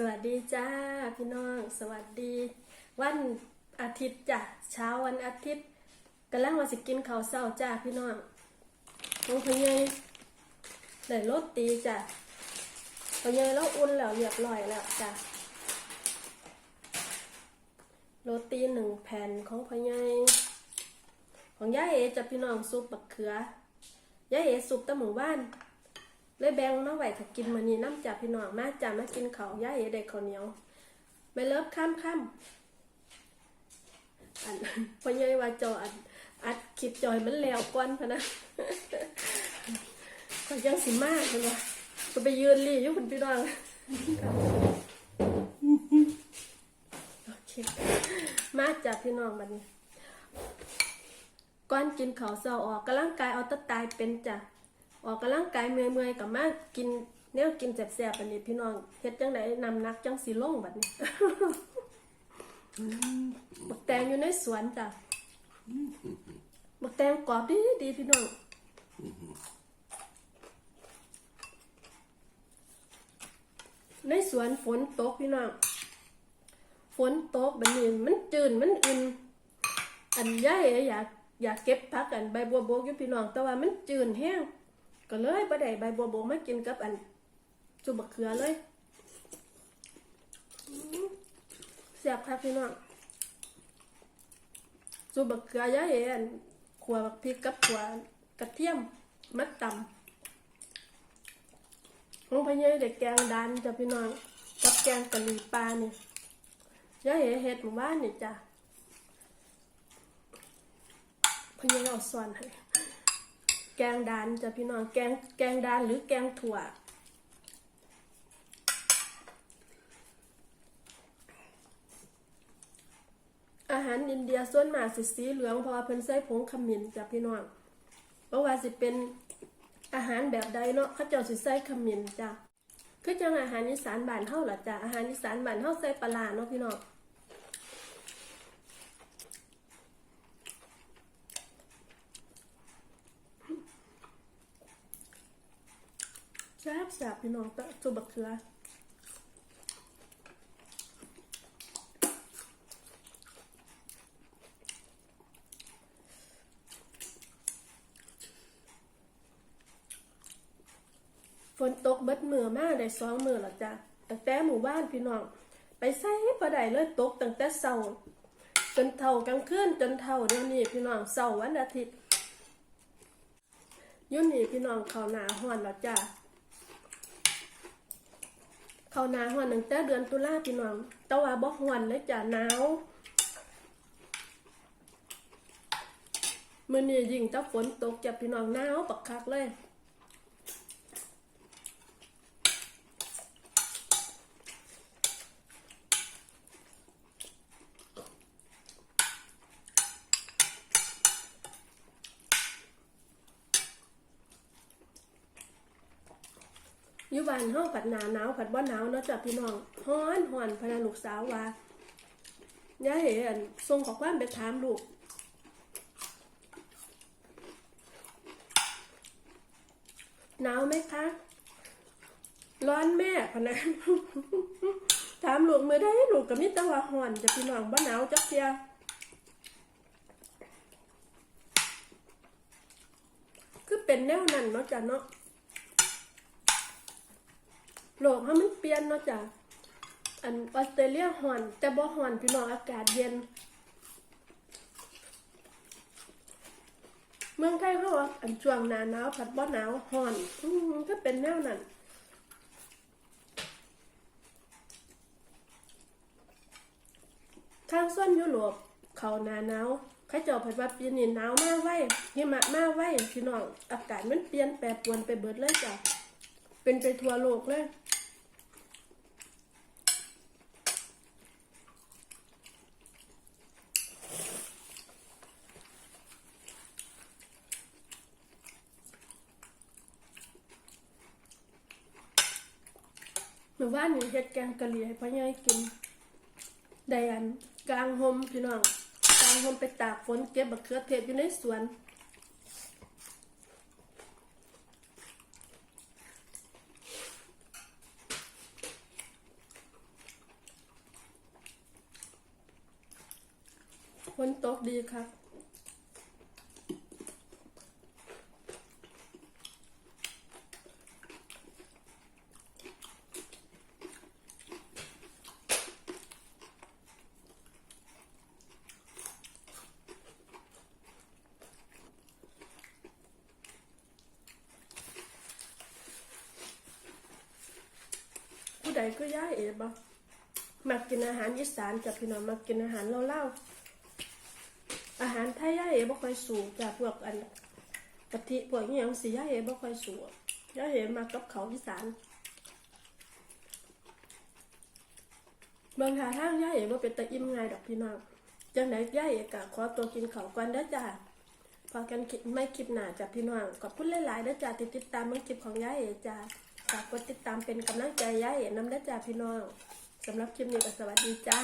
สวัสดีจ้าพี่น้อง สวัสดี วันอาทิตย์จ้ะเช้าวันอาทิตย์กำลังว่าสิกินข้าวเช้าจ้าพี่น้องน้องพญายได้รสตีจ้ะพญายเราอุ่นแล้วเรียบร้อยแล้วจ้ะโรตีหนึ่งแผ่นของพญายของย่าเอจะพี่น้องซุปบักเขือย่าเอซุปตะหมู่บ้าน เลยแบ่งมาไหวถ้ากินมื้อนี้น้ำจากพี่น้องมาจ้ามากินเขาย่าเอได้ข้าเหนียวไม่เลิฟข้ามข้ามอันพ่อใหญ่ว่าจออัดอัดคลิปจอยมันแล้วก่อนพะนะก็ยังสิมากเลยว่าก็ไปยืนรีอยู่คุณพี่น้องโอเคมาจากพี่น้องบัดนี้ก่อนกินเขาวเช้าออกกำลังกายเอาตะตายเป็นจ้ะ ออกกำลังกายเมื่อยๆกับมากินแนวกินแซ่บๆบัดนี้พี่น้องเฮ็ดจังไดนำนักจังสิลงบัดนี้บักแตงอยู่ในสวนจ้ะบักแตงกรอบดีดีพี่น้องในสวนฝนตกพี่น้องฝนตกแบบนี้มันจืดมันอุ่นอันย่ายอยากอยากเก็บพักอันใบบัวบกอยู่พี่น้องแต่ว่ามันจืดแห้ง ก็เลยบ่ได้ใบบัวบกมากินกับอัน จุบักเขือเลยแซ่บครับพี่น้องจุบักเขือย่ายอันขัวบักพริกกับขัวกระเทียมมัดตำลงไปเยอะเด็กแกงดานจ้ะพี่น้องกับแกงกะหรี่ปลาเนี่ย่ายเฮ็ดหมู่บ้านนี่จ้ะพยายามสอนให้ แกงดานจ้ะพี่น้องแกงแกงดานหรือแกงถั่ว อาหารอินเดียส่วนมากสิสีเหลืองเพราะเพิ่นใส่ผงขมิ้นจ้ะพี่น้องเพราะว่าสิเป็นอาหารแบบใดเนาะเขาเจ้าสิใส่ขมิ้นจ้ะคือจังอาหารอีสานบ้านเฮาล่ะจ้ะอาหารอีสานบ้านเฮาใส่ปลาเนาะพี่น้อง ซ่บแซ่บพี่น้องตะจุบักเขือฝนตกเบิดมือมาได้สองมือแล้วจ้ะตั้งแต่หมู่บ้านพี่น้อง ไปใส่บ่ไดเลยตกตั้งแต่เช้าจนเท่ากลางคืนจนเท่าเดี๋ยวนี้พี่น้องเช้าวันอาทิตย์ยุ่นนี่พี่น้องเขาหนาฮ้อนแล้วจ้ะ เขาหนาวหนตั้งแต่เดือนตุลาพี่น้องแต่ว่าบ่หวนเลยจ้ะหนาวมื่อนี้ยิ่งถ้าฝนตกจะพี่น้องหนาวปักคักเลย ยู่บ้านเฮาผัดหนาหนาวผัดบ่หนาวเนาะจ้ะพี่น้องฮ้อนฮ้อนพะนะลูกสาวว่าย่าเห็นส่งขอความไปถามลูกหนาวไหมคะ ร้อนแม่พะนะถามลูกเมื่อได้ลูกก็มีแต่ว่าฮ้อนจะพี่น้องบ่หนาวจักเทียคือเป็นแนวนั้นเนาะจ้ะเนาะ โลกให้มันเปลี่ยนเนาะจ้ะอันออสเตรเลียฮ้อน แต่บ่ฮ้อนพี่น้องอากาศเย็น เมืองไทยเขาว่าอันช่วงหน้าหนาวผัดบ่หนาวฮ้อนอืมก็เป็นแนวนั้นทางส่วนยุโรปเขาหนาหนาวเขาเจ้าผัดว่าปีนี้หนาวมากไว้หิมะมากไว้พี่น้องอากาศมันเปลี่ยนแปรปรวนไปเบิดเลยจ้ะ เป็นไปทั่วโลกเลยเมื่อวานนี้เฮ็ดแกงกะหรี่ให้พ่อใหญ่กินได้อันกลางหมพี่น้องกลางหมไปตากฝนเก็บบักเขือเทศอยู่ในสวน ฝนตกดีครับผู้ใดก็ย่าเอ๋บ่มักกินอาหารอีสานกับพี่น้องมักกินอาหารเล่าๆ อาหารไทยย่าเอ๋บ่ค่อยสูงจากพวกอันกะทิพวกนี้ยังสิย่าเอ๋บ่ค่อยสูงย่าเอ๋มากับเขาอีสานบางทาทางย่าเอ๋บ่เป็นตะอิ่มง่ายดอกพี่น้องจังไดย่าเอ๋กะขอตัวกินเขาก่อนเด้อจ้าพอกันคลิปไม่คลิปหน้าจ้ะพี่น้องขอบคุณหลายๆเด้อจ้าที่ติดตามเมื่อคลิปของย่าเอ๋จ้าฝากกดติดตามเป็นกำลังใจย้าเอ๋น้ำได้อจ้าพี่น้องสำหรับคลิปนี้ก็สวัสดีจ้า